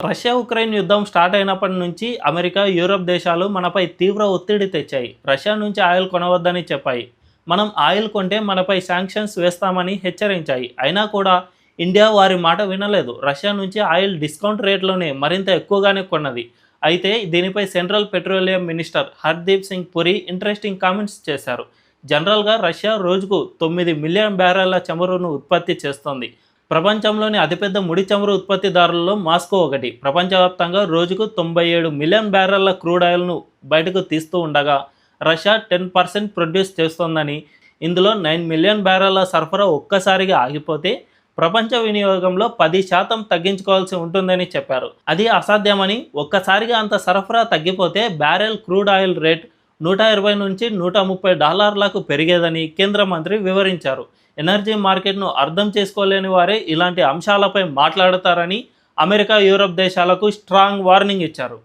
Russia Ukraine యుద్ధం start అయినప్పటి నుంచి అమెరికా యూరప్ దేశాలు మనపై తీవ్ర ఒత్తిడి తెచ్చాయి. రష్యా నుంచి ఆయిల్ కొనవద్దని చెప్పాయి. మనం ఆయిల్ కొంటే మనపై శాంక్షన్స్ వేస్తామని హెచ్చరించాయి. అయినా కూడా ఇండియా వారి మాట వినలేదు. రష్యా నుంచి ఆయిల్ డిస్కౌంట్ రేట్లోనే మరింత ఎక్కువగానే కొన్నది. అయితే దీనిపై central petroleum minister Hardeep Singh Puri interesting comments చేశారు. జనరల్గా రష్యా రోజుకు తొమ్మిది మిలియన్ బ్యారెళ్ళ చమురును ఉత్పత్తి చేస్తోంది. ప్రపంచంలోని అతిపెద్ద ముడి చమురు ఉత్పత్తిదారులలో మాస్కో ఒకటి. ప్రపంచవ్యాప్తంగా రోజుకు తొంభై ఏడు మిలియన్ బ్యారెళ్ళ క్రూడ్ ఆయిల్ను బయటకు తీస్తూ ఉండగా రష్యా టెన్ పర్సెంట్ ప్రొడ్యూస్ చేస్తోందని ఇందులో నైన్ మిలియన్ బ్యారెళ్ళ సరఫరా ఒక్కసారిగా ఆగిపోతే ప్రపంచ వినియోగంలో పది శాతం తగ్గించుకోవాల్సి ఉంటుందని చెప్పారు. అది అసాధ్యమని ఒక్కసారిగా అంత సరఫరా తగ్గిపోతే బ్యారెల్ క్రూడ్ ఆయిల్ రేట్ నూట ఇరవై నుంచి నూట ముప్పై డాలర్లకు పెరిగేదని కేంద్ర మంత్రి వివరించారు. ఎనర్జీ మార్కెట్ను అర్థం చేసుకోలేని వారే ఇలాంటి అంశాలపై మాట్లాడతారని అమెరికా యూరప్ దేశాలకు స్ట్రాంగ్ వార్నింగ్ ఇచ్చారు.